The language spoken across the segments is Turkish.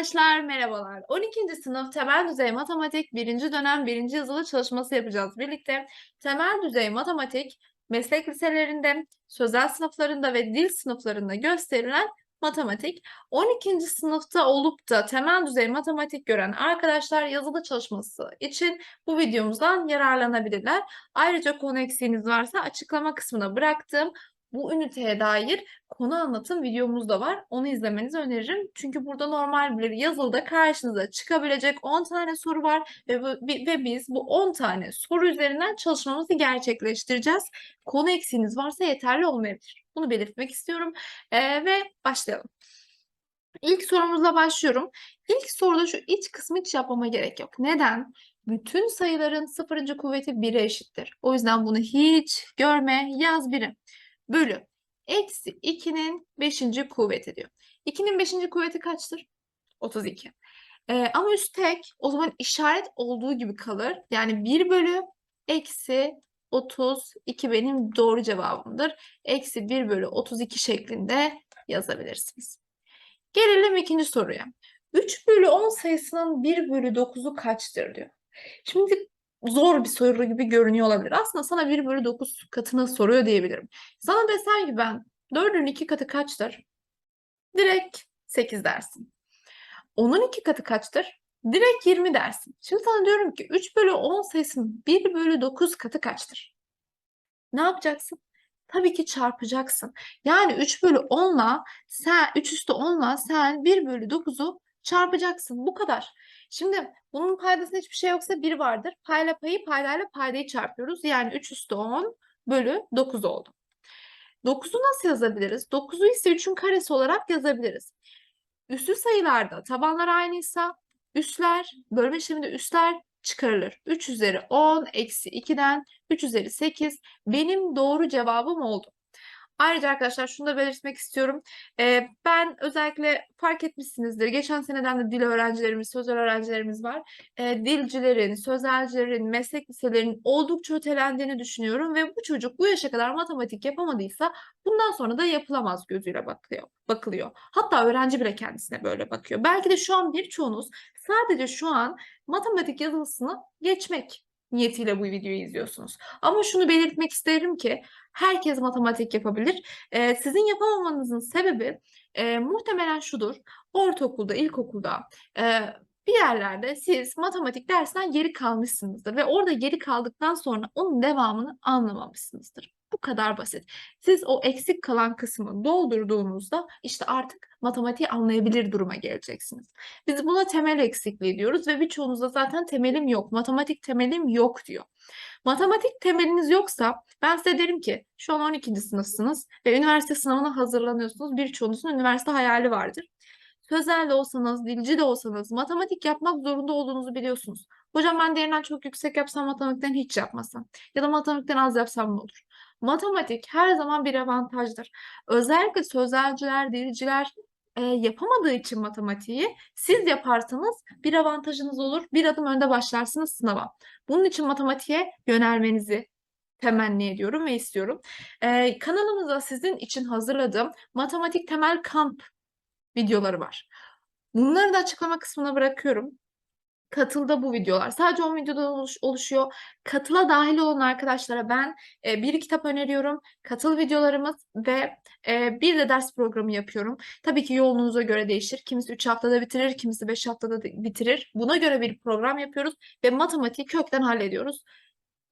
Arkadaşlar merhabalar. 12. sınıf temel düzey matematik 1. dönem 1. yazılı çalışması yapacağız birlikte. Temel düzey matematik meslek liselerinde, sözel sınıflarında ve dil sınıflarında gösterilen matematik. 12. sınıfta olup da temel düzey matematik gören arkadaşlar yazılı çalışması için bu videomuzdan yararlanabilirler. Ayrıca konu eksiğiniz varsa açıklama kısmına bıraktığım bu üniteye dair konu anlatım videomuz da var. Onu izlemenizi öneririm. Çünkü burada normal bir yazılıda karşınıza çıkabilecek 10 tane soru var ve, ve biz bu 10 tane soru üzerinden çalışmamızı gerçekleştireceğiz. Konu eksiğiniz varsa yeterli olmayabilir. Bunu belirtmek istiyorum ee, ve başlayalım. İlk sorumuzla başlıyorum. İlk soruda şu iç kısmı hiç yapmama gerek yok. Neden? Bütün sayıların sıfırıncı kuvveti 1'e eşittir. O yüzden bunu hiç görme, yaz 1'i bölü eksi 2'nin 5. kuvveti diyor. 2'nin 5. kuvveti kaçtır? 32. Ee, ama üst tek o zaman işaret olduğu gibi kalır. Yani 1 bölü eksi 32 benim doğru cevabımdır. Eksi 1 bölü 32 şeklinde yazabilirsiniz. Gelelim ikinci soruya. 3 bölü 10 sayısının 1 bölü 9'u kaçtır diyor. Şimdi zor bir soru gibi görünüyor olabilir. Aslında sana 1 bölü 9 katına soruyor diyebilirim. Sana desem ki ben 4'ün 2 katı kaçtır? Direkt 8 dersin. 10'un 2 katı kaçtır? Direkt 20 dersin. Şimdi sana diyorum ki 3 bölü 10 sayısının 1 bölü 9 katı kaçtır? Ne yapacaksın? Tabii ki çarpacaksın. Yani 3 bölü 10'la sen 3 üstü 10'la sen 1 bölü 9'u çarpacaksın. Bu kadar. Şimdi bunun paydasında hiçbir şey yoksa 1 vardır. Payla payı paydayla paydayı çarpıyoruz. Yani 3 üstü 10 bölü 9 oldu. 9'u nasıl yazabiliriz? 9'u ise 3'ün karesi olarak yazabiliriz. Üslü sayılarda tabanlar aynıysa üsler, bölme işleminde üsler çıkarılır. 3 üzeri 10 eksi 2'den 3 üzeri 8 benim doğru cevabım oldu. Ayrıca arkadaşlar şunu da belirtmek istiyorum. Ee, ben özellikle fark etmişsinizdir. Geçen seneden de dil öğrencilerimiz, sözel öğrencilerimiz var. Ee, dilcilerin, sözelcilerin, meslek liselerinin oldukça ötelendiğini düşünüyorum ve bu çocuk bu yaşa kadar matematik yapamadıysa bundan sonra da yapılamaz gözüyle bakılıyor. bakılıyor. Hatta öğrenci bile kendisine böyle bakıyor. Belki de şu an birçoğunuz sadece şu an matematik yazılısını geçmek niyetiyle bu videoyu izliyorsunuz. Ama şunu belirtmek isterim ki herkes matematik yapabilir. Ee, sizin yapamamanızın sebebi e, muhtemelen şudur. Ortaokulda, ilkokulda e, bir yerlerde siz matematik dersinden geri kalmışsınızdır ve orada geri kaldıktan sonra onun devamını anlamamışsınızdır. Bu kadar basit. Siz o eksik kalan kısmı doldurduğunuzda işte artık matematiği anlayabilir duruma geleceksiniz. Biz buna temel eksikliği diyoruz ve birçoğunuzda zaten temelim yok, matematik temelim yok diyor. Matematik temeliniz yoksa ben size derim ki şu an 12. sınıfsınız ve üniversite sınavına hazırlanıyorsunuz. Birçoğunuzun üniversite hayali vardır. Sözel de olsanız, dilci de olsanız matematik yapmak zorunda olduğunuzu biliyorsunuz. Hocam ben diğerinden çok yüksek yapsam matematikten hiç yapmasam ya da matematikten az yapsam ne olur? Matematik her zaman bir avantajdır. Özellikle sözelciler, dilciler e, yapamadığı için matematiği siz yaparsanız bir avantajınız olur. Bir adım önde başlarsınız sınava. Bunun için matematiğe yönelmenizi temenni ediyorum ve istiyorum. Ee, kanalımızda sizin için hazırladığım matematik temel kamp videoları var. Bunları da açıklama kısmına bırakıyorum. Katılda bu videolar. Sadece 10 videoda oluş, oluşuyor. Katıla dahil olan arkadaşlara ben e, bir kitap öneriyorum. Katıl videolarımız ve e, bir de ders programı yapıyorum. Tabii ki yoğunluğunuza göre değişir. Kimisi 3 haftada bitirir, kimisi 5 haftada bitirir. Buna göre bir program yapıyoruz ve matematiği kökten hallediyoruz.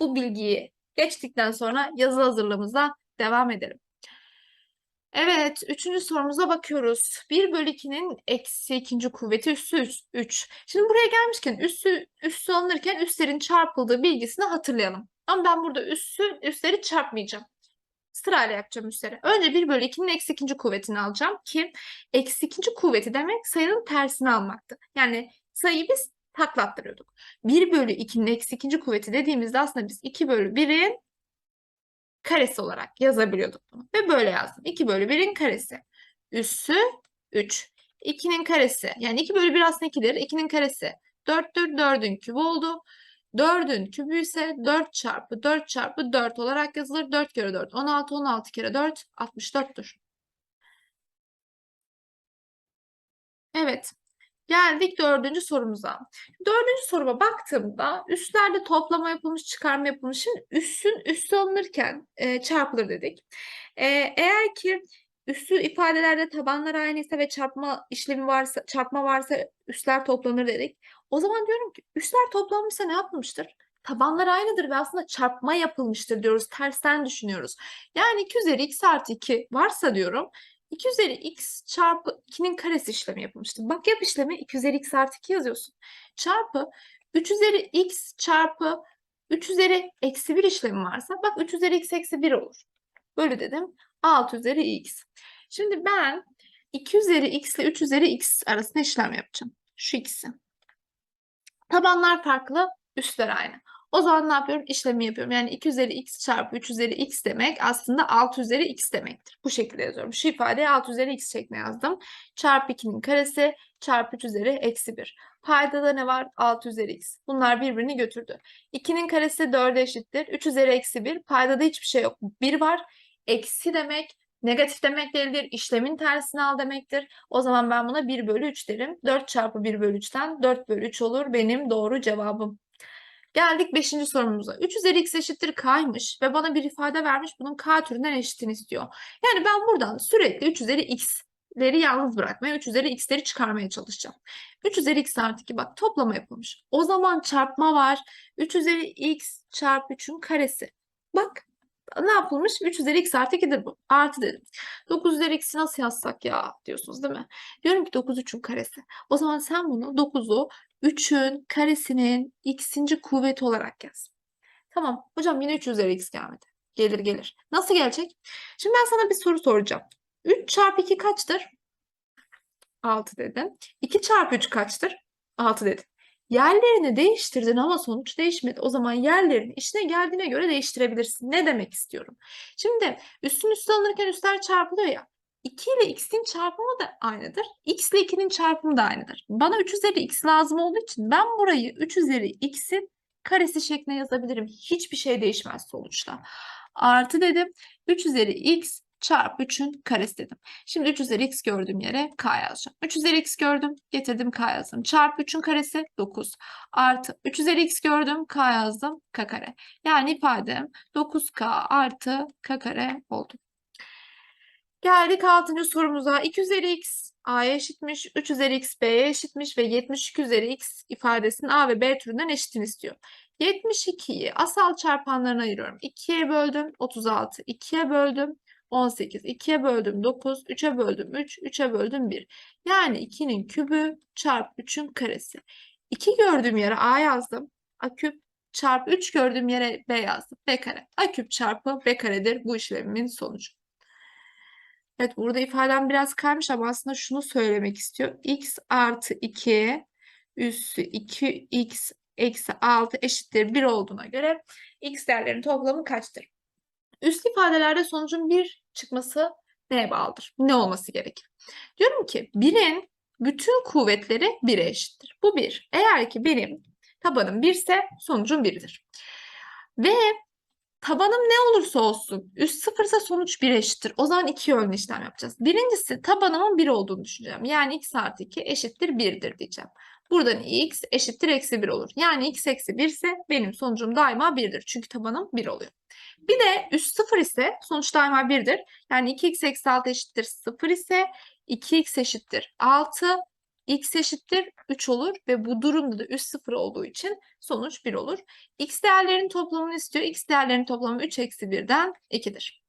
Bu bilgiyi geçtikten sonra yazı hazırlığımıza devam edelim. Evet, üçüncü sorumuza bakıyoruz. 1 bölü 2'nin eksi ikinci kuvveti üssü 3. Şimdi buraya gelmişken üssü, üssü alınırken üslerin çarpıldığı bilgisini hatırlayalım. Ama ben burada üssü, üsleri çarpmayacağım. Sırayla yapacağım üsleri. Önce 1 bölü 2'nin eksi ikinci kuvvetini alacağım ki eksi ikinci kuvveti demek sayının tersini almaktı. Yani sayıyı biz taklattırıyorduk. 1 bölü 2'nin eksi ikinci kuvveti dediğimizde aslında biz 2 bölü 1'in karesi olarak yazabiliyorduk bunu. Ve böyle yazdım. 2 bölü 1'in karesi. Üssü 3. 2'nin karesi. Yani 2 bölü 1 aslında 2'dir. 2'nin karesi 4'tür. 4'ün kübü oldu. 4'ün kübü ise 4 çarpı 4 çarpı 4 olarak yazılır. 4 kere 4. 16. 16 kere 4 64'tür. Evet. Geldik dördüncü sorumuza. Dördüncü soruma baktığımda üstlerde toplama yapılmış, çıkarma yapılmış. Şimdi üssün üssü alınırken e, çarpılır dedik. E, eğer ki üssü ifadelerde tabanlar aynıysa ve çarpma işlemi varsa, çarpma varsa üsler toplanır dedik. O zaman diyorum ki üsler toplanmışsa ne yapılmıştır? Tabanlar aynıdır ve aslında çarpma yapılmıştır diyoruz. Tersten düşünüyoruz. Yani 2 üzeri x artı 2 varsa diyorum 2 üzeri x çarpı 2'nin karesi işlemi yapılmıştır. Bak yap işlemi 2 üzeri x artı 2 yazıyorsun. Çarpı 3 üzeri x çarpı 3 üzeri eksi 1 işlemi varsa bak 3 üzeri x eksi 1 olur. Böyle dedim. 6 üzeri x. Şimdi ben 2 üzeri x ile 3 üzeri x arasında işlem yapacağım. Şu ikisi. Tabanlar farklı, üstler aynı. O zaman ne yapıyorum? İşlemi yapıyorum. Yani 2 üzeri x çarpı 3 üzeri x demek aslında 6 üzeri x demektir. Bu şekilde yazıyorum. Şu ifadeyi 6 üzeri x şeklinde yazdım. Çarpı 2'nin karesi çarpı 3 üzeri eksi 1. Paydada ne var? 6 üzeri x. Bunlar birbirini götürdü. 2'nin karesi 4'e eşittir. 3 üzeri eksi 1. Paydada hiçbir şey yok. 1 var. Eksi demek negatif demek değildir. İşlemin tersini al demektir. O zaman ben buna 1 bölü 3 derim. 4 çarpı 1 bölü 3'ten 4 bölü 3 olur benim doğru cevabım. Geldik 5. sorumuza. 3 üzeri x eşittir k'ymış ve bana bir ifade vermiş bunun k türünden eşitini istiyor. Yani ben buradan sürekli 3 üzeri x'leri yalnız bırakmaya, 3 üzeri x'leri çıkarmaya çalışacağım. 3 üzeri x artı 2 bak toplama yapılmış. O zaman çarpma var. 3 üzeri x çarpı 3'ün karesi. Bak ne yapılmış? 3 üzeri x artı 2'dir bu. Artı dedim. 9 üzeri x'i nasıl yazsak ya diyorsunuz değil mi? Diyorum ki 9 3'ün karesi. O zaman sen bunu 9'u 3'ün karesinin x'inci kuvveti olarak yaz. Tamam. Hocam yine 3 üzeri x gelmedi. Gelir gelir. Nasıl gelecek? Şimdi ben sana bir soru soracağım. 3 çarpı 2 kaçtır? 6 dedim. 2 çarpı 3 kaçtır? 6 dedim. Yerlerini değiştirdin ama sonuç değişmedi. O zaman yerlerini işine geldiğine göre değiştirebilirsin. Ne demek istiyorum? Şimdi üstün üstü alınırken üstler çarpılıyor ya. 2 ile x'in çarpımı da aynıdır. x ile 2'nin çarpımı da aynıdır. Bana 3 üzeri x lazım olduğu için ben burayı 3 üzeri x'in karesi şeklinde yazabilirim. Hiçbir şey değişmez sonuçta. Artı dedim. 3 üzeri x çarpı 3'ün karesi dedim. Şimdi 3 üzeri x gördüğüm yere k yazacağım. 3 üzeri x gördüm. Getirdim k yazdım. Çarpı 3'ün karesi 9. Artı 3 üzeri x gördüm. k yazdım. k kare. Yani ifadem 9k artı k kare oldu. Geldik 6. sorumuza. 2 üzeri x a'ya eşitmiş, 3 üzeri x b'ye eşitmiş ve 72 üzeri x ifadesinin a ve b türünden eşitini istiyor. 72'yi asal çarpanlarına ayırıyorum. 2'ye böldüm 36, 2'ye böldüm 18, 2'ye böldüm 9, 3'e böldüm 3, 3'e böldüm 1. Yani 2'nin kübü çarpı 3'ün karesi. 2 gördüğüm yere a yazdım. a küp çarpı 3 gördüğüm yere b yazdım. b kare. a küp çarpı b karedir bu işlemimin sonucu. Evet burada ifadem biraz kaymış ama aslında şunu söylemek istiyor. x artı 2 üssü 2x eksi 6 eşittir 1 olduğuna göre x değerlerinin toplamı kaçtır? Üst ifadelerde sonucun 1 çıkması neye bağlıdır? Ne olması gerekir? Diyorum ki 1'in bütün kuvvetleri 1'e eşittir. Bu 1. Eğer ki benim tabanım 1 ise sonucum 1'dir. Ve Tabanım ne olursa olsun üst sıfırsa sonuç 1 eşittir. O zaman iki yönlü işlem yapacağız. Birincisi tabanımın 1 olduğunu düşüneceğim. Yani x artı 2 eşittir 1'dir diyeceğim. Buradan x eşittir eksi 1 olur. Yani x eksi 1 ise benim sonucum daima 1'dir. Çünkü tabanım 1 oluyor. Bir de üst 0 ise sonuç daima 1'dir. Yani 2x eksi 6 eşittir 0 ise 2x eşittir 6 x eşittir 3 olur ve bu durumda da üst sıfır olduğu için sonuç 1 olur. x değerlerinin toplamını istiyor. x değerlerinin toplamı 3 eksi 1'den 2'dir.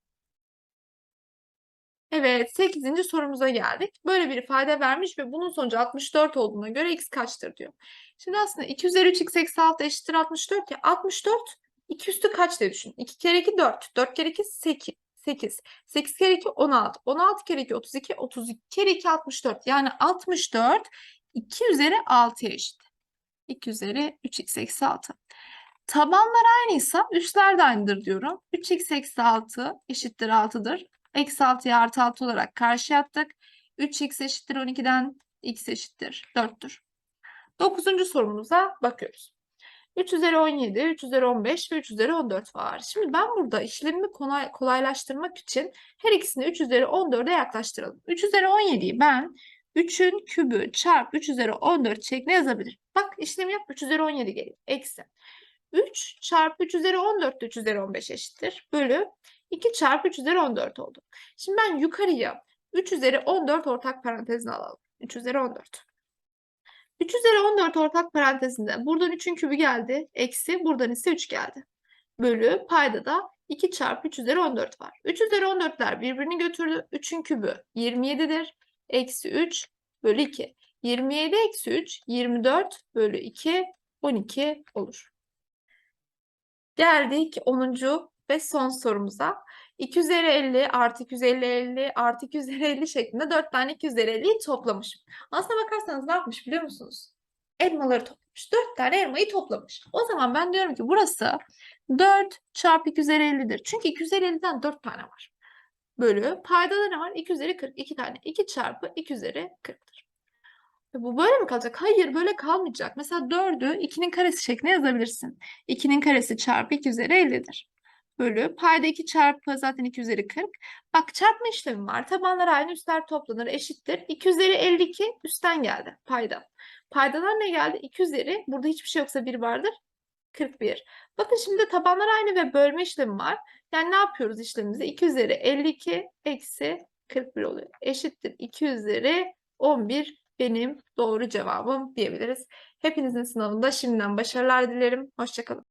Evet 8. sorumuza geldik. Böyle bir ifade vermiş ve bunun sonucu 64 olduğuna göre x kaçtır diyor. Şimdi aslında 2 üzeri 3 x eksi 6 eşittir 64 ya 64 2 üstü kaç diye düşün. 2 kere 2 4. 4 kere 2 8. 8. 8 kere 2 16. 16 kere 2 32. 32 kere 2 64. Yani 64 2 üzeri 6'ya eşit. 2 üzeri 3x eksi 6. Tabanlar aynıysa üstler de aynıdır diyorum. 3x eksi 6 eşittir 6'dır. Eksi 6'ya artı 6 olarak karşıya attık. 3x eşittir 12'den x eşittir 4'tür. 9. sorumuza bakıyoruz. 3 üzeri 17, 3 üzeri 15 ve 3 üzeri 14 var. Şimdi ben burada işlemimi kolay, kolaylaştırmak için her ikisini 3 üzeri 14'e yaklaştıralım. 3 üzeri 17'yi ben 3'ün kübü çarpı 3 üzeri 14 şeklinde yazabilir. Bak işlemi yap 3 üzeri 17 gelir. Eksi. 3 çarpı 3 üzeri 14 de 3 üzeri 15 eşittir. Bölü 2 çarpı 3 üzeri 14 oldu. Şimdi ben yukarıya 3 üzeri 14 ortak parantezine alalım. 3 üzeri 14. 3 üzeri 14 ortak parantezinde buradan 3'ün kübü geldi. Eksi buradan ise 3 geldi. Bölü payda da 2 çarpı 3 üzeri 14 var. 3 üzeri 14'ler birbirini götürdü. 3'ün kübü 27'dir. Eksi 3 bölü 2. 27 eksi 3 24 bölü 2 12 olur. Geldik 10. ve son sorumuza. 2 üzeri 50 artı 2 üzeri 50 artı 2 üzeri 50 şeklinde 4 tane 2 üzeri 50'yi toplamış. Aslına bakarsanız ne yapmış biliyor musunuz? Elmaları toplamış. 4 tane elmayı toplamış. O zaman ben diyorum ki burası 4 çarpı 2 üzeri 50'dir. Çünkü 2 üzeri 50'den 4 tane var. Bölü payda da ne var? 2 üzeri 40. 2 tane. 2 çarpı 2 üzeri 40'tır. E Bu böyle mi kalacak? Hayır böyle kalmayacak. Mesela 4'ü 2'nin karesi şeklinde yazabilirsin. 2'nin karesi çarpı 2 üzeri 50'dir. Bölü payda 2 çarpı zaten 2 üzeri 40. Bak çarpma işlemi var. Tabanlar aynı üstler toplanır eşittir. 2 üzeri 52 üstten geldi payda. Paydadan ne geldi? 2 üzeri burada hiçbir şey yoksa 1 vardır. 41. Bakın şimdi tabanlar aynı ve bölme işlemi var. Yani ne yapıyoruz işlemimizde? 2 üzeri 52 eksi 41 oluyor. Eşittir 2 üzeri 11 benim doğru cevabım diyebiliriz. Hepinizin sınavında şimdiden başarılar dilerim. Hoşçakalın.